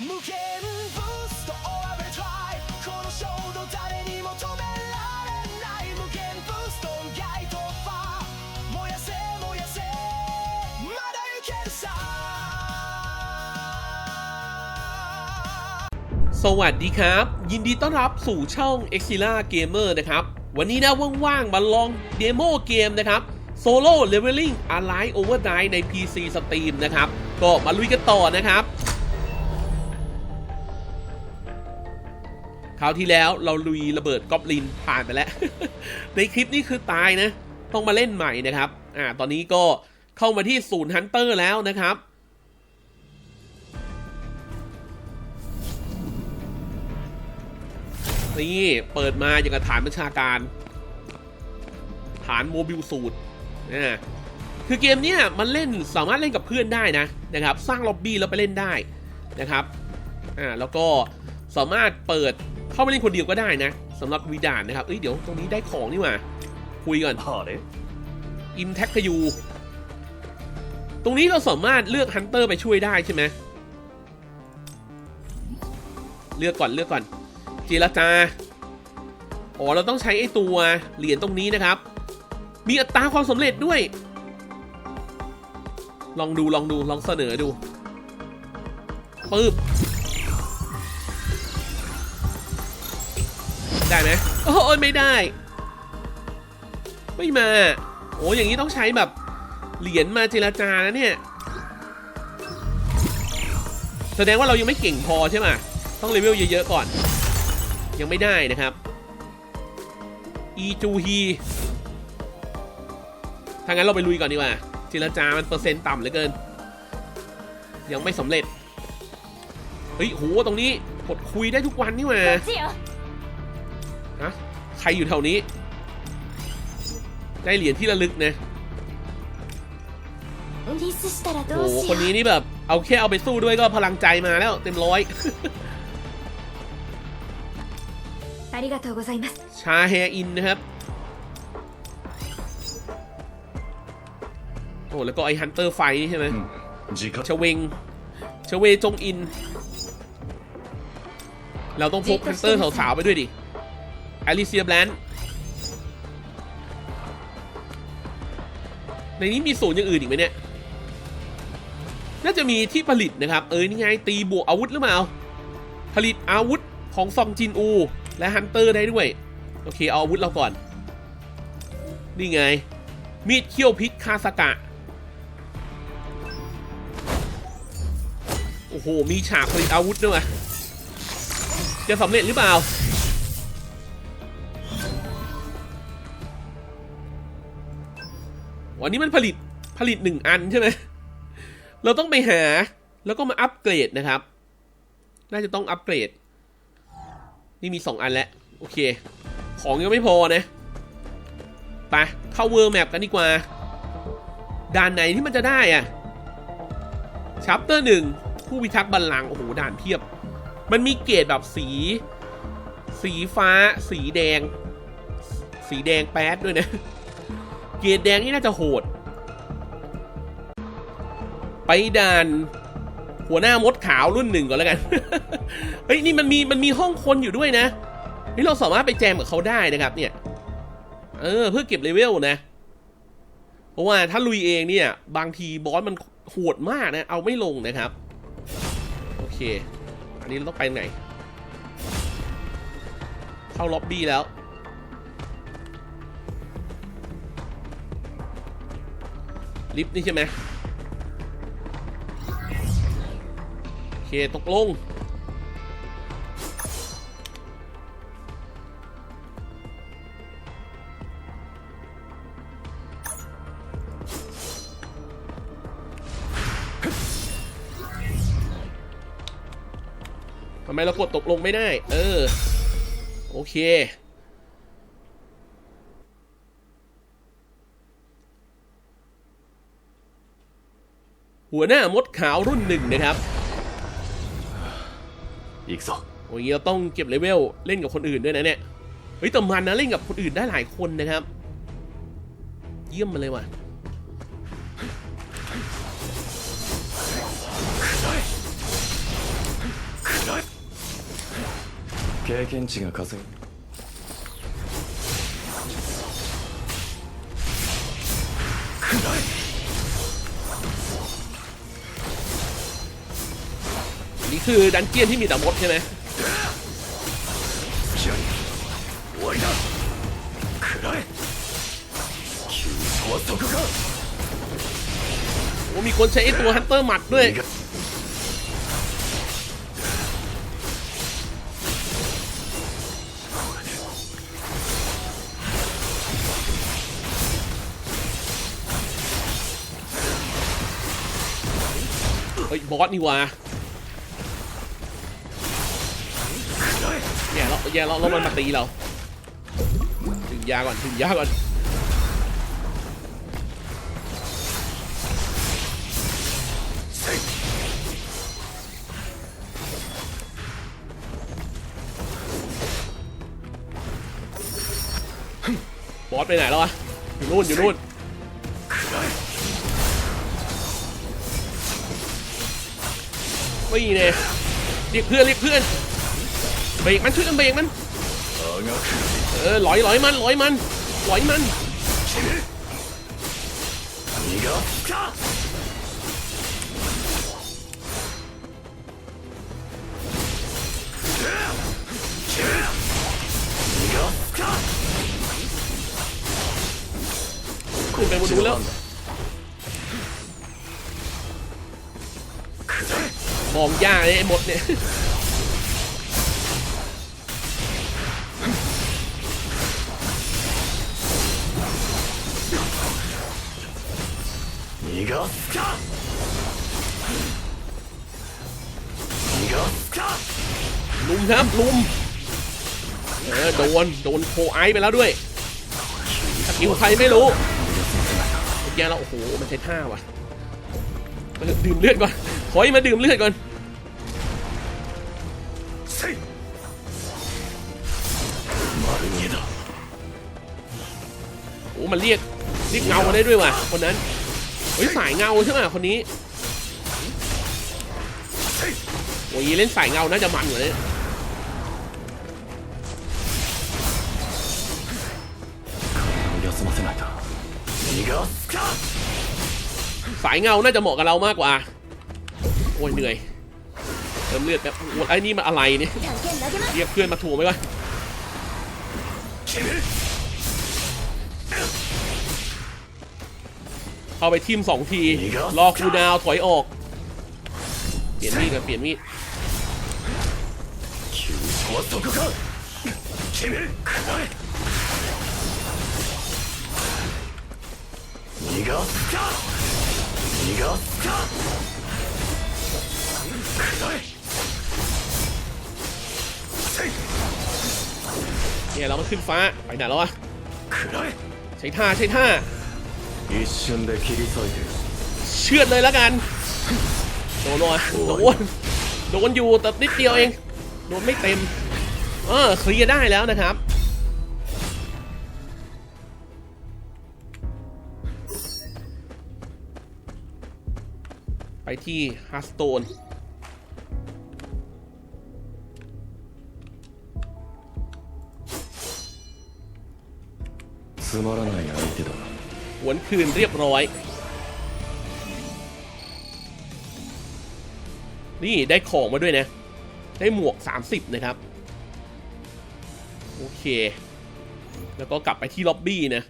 無限ブースト All I will try この衝動誰にも止められない無限ブーストガイトファー燃やせ燃やせまだいけるさ สวัสดีครับ ยินดีต้อนรับสู่ช่อง e x i l a Gamer นะครับ วันนี้นะว่างๆ มาลองเดโมเกมนะครับ Solo Leveling Align Overdrive ใน PC Steam นะครับ ก็มาลุยกันต่อนะครับ คราวที่แล้วเราลุยระเบิดกอบลินผ่านไปแล้ว ในคลิปนี้คือตายนะ ต้องมาเล่นใหม่นะครับ อ่า ตอนนี้ก็เข้ามาที่ศูนย์ฮันเตอร์แล้วนะครับ นี่เปิดมาอย่างกับฐานบัญชาการ ฐานโมบิลสูตรนะคือเกมเนี้ยมันเล่นสามารถเล่นกับเพื่อนได้นะนะครับ สร้างล็อบบี้แล้วไปเล่นได้นะครับ อ่า แล้วก็สามารถเปิด เข้าไปเล่นคนเดียวก็ได้นะสำหรับวีดานนะครับ เอ้ยเดี๋ยวตรงนี้ได้ของนี่หว่า คุยก่อนあれอินแท็กคยูตรงนี้เราสามารถเลือกฮันเตอร์ไปช่วยได้ใช่ไหมเลือกก่อนเลือกก่อน เจรจา อ๋อเราต้องใช้ไอ้ตัวเหรียญตรงนี้นะครับ มีอัตราความสำเร็จด้วย ลองดูลองดูลองเสนอดูปึ๊บ ได้ไหมโอ้ยไม่ได้ ไม่มา โอ้อย่างนี้ต้องใช้แบบเหรียญมาเจรจานะเนี่ย แสดงว่าเรายังไม่เก่งพอใช่ไหมต้องเลเวลเยอะๆก่อน ยังไม่ได้นะครับอีจูฮีถ้างั้นเราไปลุยก่อนดีกว่าเจรจามันเปอร์เซ็นต์ต่ำเหลือเกิน ยังไม่สำเร็จ เฮ้ยโหตรงนี้กดคุยได้ทุกวันนี่มา ใครอยู่แถวนี้ ได้เหรียญที่ระลึกนะโอ้คนนี้นี่แบบ เอาแค่เอาไปสู้ด้วยก็พลังใจมาแล้วเต็มร้อยชาแฮอินนะครับ โอ้แล้วก็ไอฮันเตอร์ไฟใช่ไหมชเวงชเวจงอิน เราต้องพกฮันเตอร์สาวๆไปด้วยดิ อลิเซียแบลนในนี้มีศูนย์อย่างอื่นอีกไหมเนี่ย น่าจะมีที่ผลิตนะครับ เออนี่ไงตีบวกอาวุธหรือเปล่า ผลิตอาวุธของซองจินอู และฮันเตอร์ได้ด้วย โอเค เอาอาวุธเราก่อน นี่ไง มีดเขี้ยวพิษคาสกะ โอ้โห มีฉากผลิตอาวุธด้วยจะสำเร็จหรือเปล่า วันนี้มันผลิตผลิตหนึ่งอันใช่ไหมเราต้องไปหาแล้วก็มาอัปเกรดนะครับ น่าจะต้องอัปเกรด นี่มีสองอันแล้ว โอเค ของยังไม่พอนะไปเข้าเวอร์แมปกันดีกว่า ด่านไหนที่มันจะได้อะชัปเตอร์หนึ่งผู้พิทักษ์บัลลังก์โอ้โหด่านเพียบ มันมีเกรดแบบสี สีฟ้า สีแดง สีแดงแป๊ดด้วยนะ เกียรดแดงนี่น่าจะโหด ไปด่าน หัวหน้ามดขาวรุ่นหนึ่งก่อนแล้วกัน เฮ้ยนี่มันมีมันมีห้องคนอยู่ด้วยนะ นี่เราสามารถไปแจมกับเขาได้นะครับเนี่ย เออเพื่อเก็บเลเวลนะ เพราะว่าถ้าลุยเองเนี่ย บางทีบอสมันโหดมากนะ เอาไม่ลงนะครับ โอเค อันนี้เราต้องไปไหน เข้าล็อบบี้แล้ว ลิฟต์นี่ใช่ไหมโอเคตกลง ทำไมเรากดตกลงไม่ได้ เออ โอเค หัวหน้ามดขาวรุ่นหนึ่งนะครับ อีกสองโอ้ยเราต้องเก็บเลเวลเล่นกับคนอื่นด้วยนะเนี่ย เฮ้ยแต่มันนะเล่นกับคนอื่นได้หลายคนนะครับ เยี่ยมมาเลยว่ะ経験値が稼ぐ คือดันเจียนที่มีแต่มดใช่ไหมโอ้มีคนใช้ไอตัวฮันเตอร์หมัดด้วยเฮ้ยบอสนี่วะ แย่แล้วแย่แล้วมันมาตีเราถึงยาก่อนถึงยาก่อนบอสไปไหนแล้ววะอยู่นู่นอยู่นู่นไม่เนี่ยเรียกเพื่อนเรียกเพื่อน เบรกมันช่วยกันเบรกมัน เออลอยลอยมันลอยมันลอยมันขึ้นไปบนนู้นแล้วมองยากเลยไอ้หมดเนี่ย 逃がすか逃がすか ลุมครับลุม เออโดนโดนโคไอซ์ไปแล้วด้วยสกิลใครไม่รู้เมื่อกี้เราโอ้โหมันใช้ท่าว่ะเออดื่มเลือดก่อนขอให้มาดื่มเลือดก่อน せい丸見えだ โอ้มันเรียกเรียกเงามาได้ด้วยว่ะคนนั้น เฮ้ยสายเงาใช่ไหมคนนี้โอ้ยเล่นสายเงาน่าจะมันกว่านี้สายเงาน่าจะเหมาะกับเรามากกว่า โอ้ยเหนื่อย เติมเลือดแบบไอ้นี่มันอะไรเนี่ย เรียกเพื่อนมาถูกไหมวะ เข้าไปทิมสองทีลอคูดาวถอยออก เปลี่ยนมีดกันเปลี่ยนมีดเนี่ยเรามาขึ้นฟ้า ไปไหนแล้ววะใช้ท่าใช้ท่า 一瞬で切り裂いて เชือดเลยแล้วกัน โดนวะโดน โดนอยู่แต่นิดเดียวเอง โดนไม่เต็ม เออเคลียร์ได้แล้วนะครับ ไปที่ฮัสโตน つまらない相手だ หวนคืนเรียบร้อย นี่ได้ของมาด้วยนะ ได้หมวก 30 นะครับ โอเค แล้วก็กลับไปที่ล็อบบี้นะ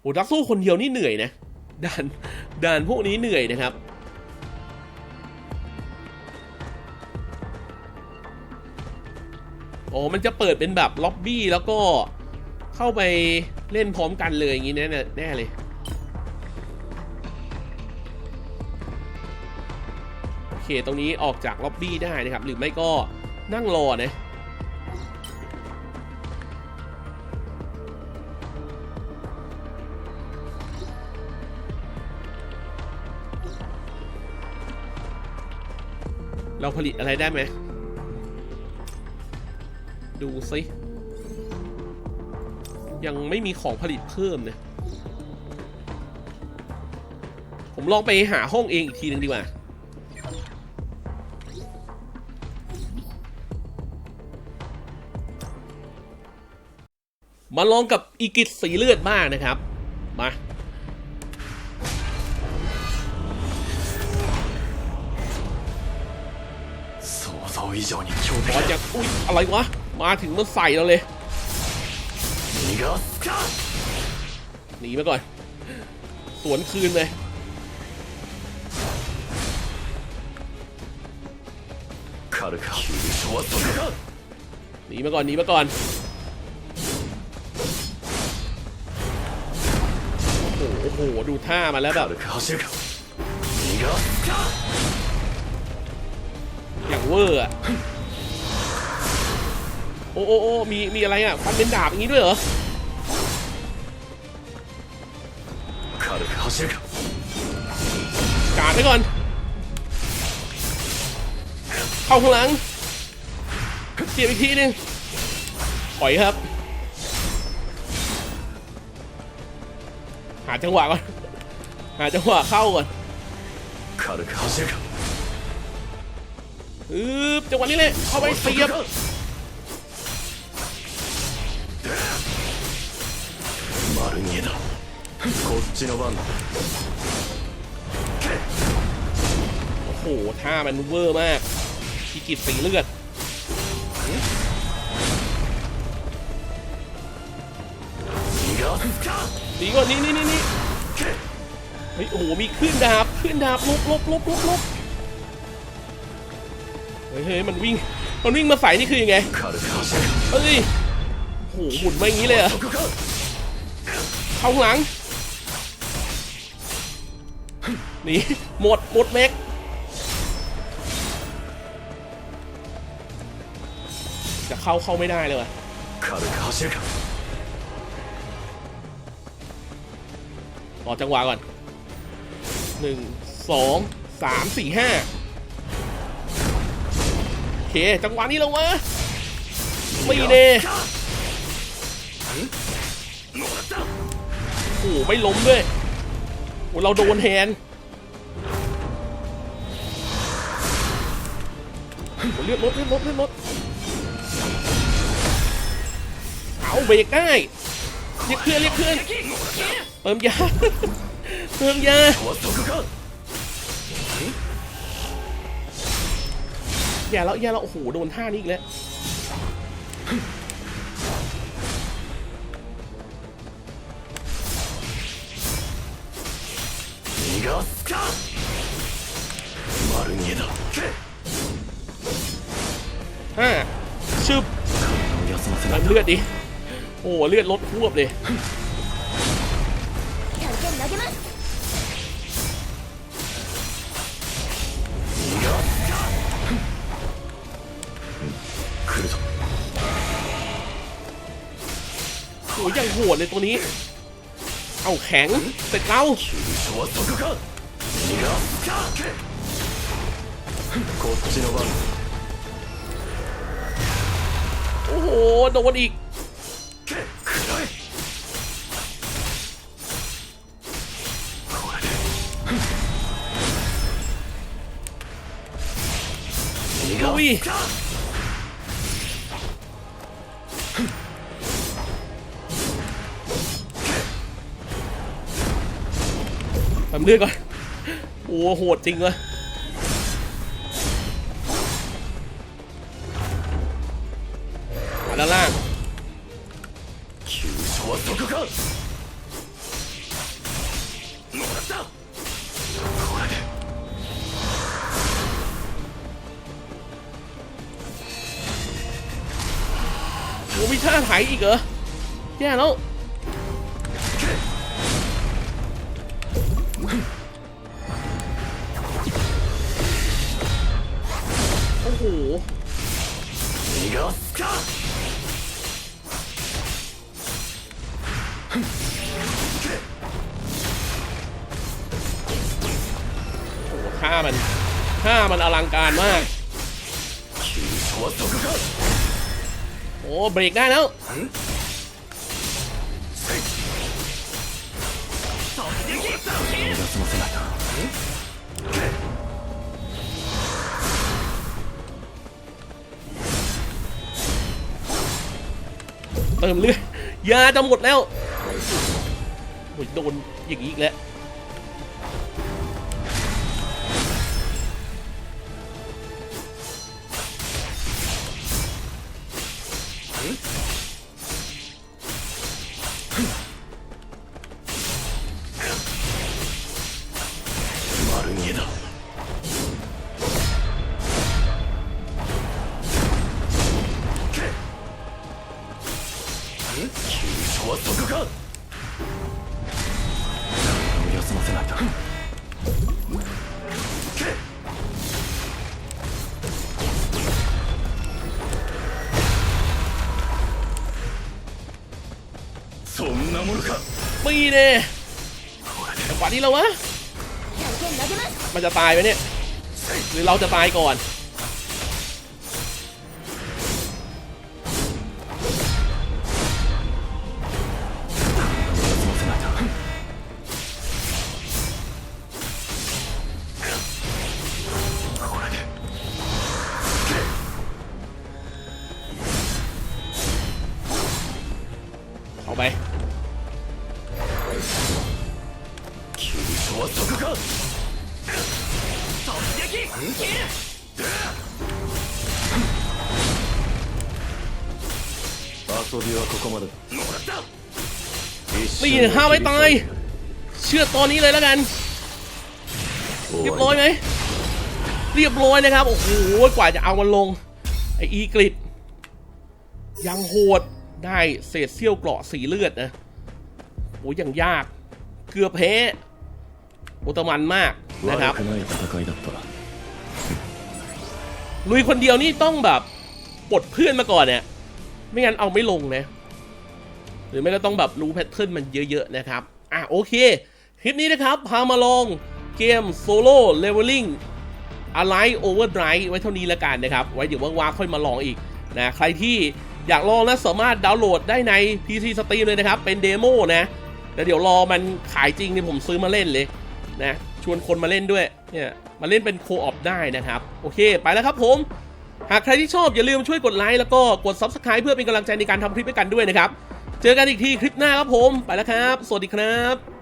โอ้ดักสู้คนเดียวนี่เหนื่อยนะด่านด่านพวกนี้เหนื่อยนะครับโอ้มันจะเปิดเป็นแบบล็อบบี้แล้วก็ เข้าไปเล่นพร้อมกันเลยอย่างนี้แน่แน่เลยโอเคตรงนี้ออกจากล็อบบี้ได้นะครับ หรือไม่ก็นั่งรอนะเราผลิตอะไรได้ไหม ดูซิ ยังไม่มีของผลิตเพิ่มนะ ผมลองไปหาห้องเองอีกทีนึงดีกว่า มาลองกับอีกิตสีเลือดบ้างนะครับ มาบอลจะอุ้ยอะไรวะ มาถึงมันใส่เราเลย หนีไปก่อน สวนคืนเลยหนีมาก่อนหนีมาก่อน โอ้โหโห ดูท่ามาแล้วแบบอย่างเวอร์อะโอ้โอ้โอ้มีมีอะไรอะฟันเป็นดาบอย่างนี้ด้วยเหรอ กาดไว้ก่อน เข้าข้างหลังเสียบอีกทีหนึงถอยครับ หาจังหวะก่อน หาจังหวะเข้าก่อน 狩るか走るか อืบจังหวะนี้เลยเข้าไปเสียบ 丸見えだ こっちの番だ โอ้โห ท่ามันเวอร์มากพิกิตสีเลือด 逃がすか ดีกว่านี้นี่นี่นี่เฮ้ย โอ้โห มีขึ้นดาบ ขึ้นดาบลบลบลบลบลบเฮ้ยเฮ้ยมันวิ่ง มันวิ่งมาใส่นี่คือยังไง 狩るか走るか เฮ้ย โอ้โห หมุนมาอย่างนี้เลยเหรอ そこか เข้าข้างหลัง หนีหมดหมดเมกจะเข้าเข้าไม่ได้เลยรอจังหวะก่อนหนึ่งสองสามสี่ห้าโอเค จังหวะนี้ลงมาไม่เน่โอ้ไม่ล้มด้วยโอ้เราโดนแทน อ้โหเลือดลดเลือดลดเลือดลดเอาเบรกได้เรียกเพื่อนเรียกเพื่อนเติมยา เติมยา ここはそこか อย่าแล้วอย่าแล้วโอ้โห โดนท่านี้อีกแล้ว 逃がすか丸見えだ ห้าชึบ 休ませな เติ い มเลือดดิ โอ้โหเลือดลดควบเลย キャンペーン投げます逃がすか来るぞ โอ้ยยังโหดเลยตัวนี้ เอาแข็งเสร็จเรา 急所はそこか逃がすかこっちの番 โอ้โห โดนอีก ลุยทำเลือดก่อน โอ้โห โหดจริงเลย แย่แล้วโอ้โหโหข้ามันข้ามันอลังการมาก โอ้เบรกได้แล้ว เติมเลือดยาจะหมดแล้วโดนอย่างนี้อีกแล้ว 丸見えだ急所はそこか休ませないとそんなものか ปีเน่จังหวะนี้แล้ววะ 条件投げます มัน จะตายไหมเนี่ย หรือเราจะตายก่อน 遊びはここまでだもらった ปีเน่ห้ามไม่ตาย เชื่อตอนนี้เลยแล้วกัน เรียบร้อยไหม เรียบร้อยนะครับ โอ้โห กว่าจะเอามันลง ไออีกริดยังโหด ได้เศษเสี้ยวเกราะสีเลือดนะ โอ้ยยังยาก เกือบแพ้โอตมันมากนะครับ 悪くない戦いだった ลุยคนเดียวนี่ต้องแบบปลดเพื่อนมาก่อนเนี่ย ไม่งั้นเอาไม่ลงนะ หรือไม่ก็ต้องแบบรู้แพทเทิร์นมันเยอะๆนะครับ อะโอเค คลิปนี้นะครับ พามาลองเกมโซโล่เลเวลลิ่งอะไรโอเวอร์ไดรไว้เท่านี้ล้วกันนะครับ ไว้เดี๋ยวว่างๆค่อยมาลองอีกนะ ใครที่อยากลองนะสามารถดาวน์โหลดได้ใน PC Steam เลยนะครับ เป็นเดโมนะแล้วเดี๋ยวรอมันขายจริงเนี่ยผมซื้อมาเล่นเลยนะ ชวนคนมาเล่นด้วย เนี่ย มาเล่นเป็นโคออปได้นะครับ โอเค ไปแล้วครับผม หากใครที่ชอบอย่าลืมช่วยกดไลค์แล้วก็กด Subscribe เพื่อเป็นกำลังใจในการทำคลิปด้วยกันด้วยนะครับ เจอกันอีกทีคลิปหน้าครับผม ไปแล้วครับ สวัสดีครับ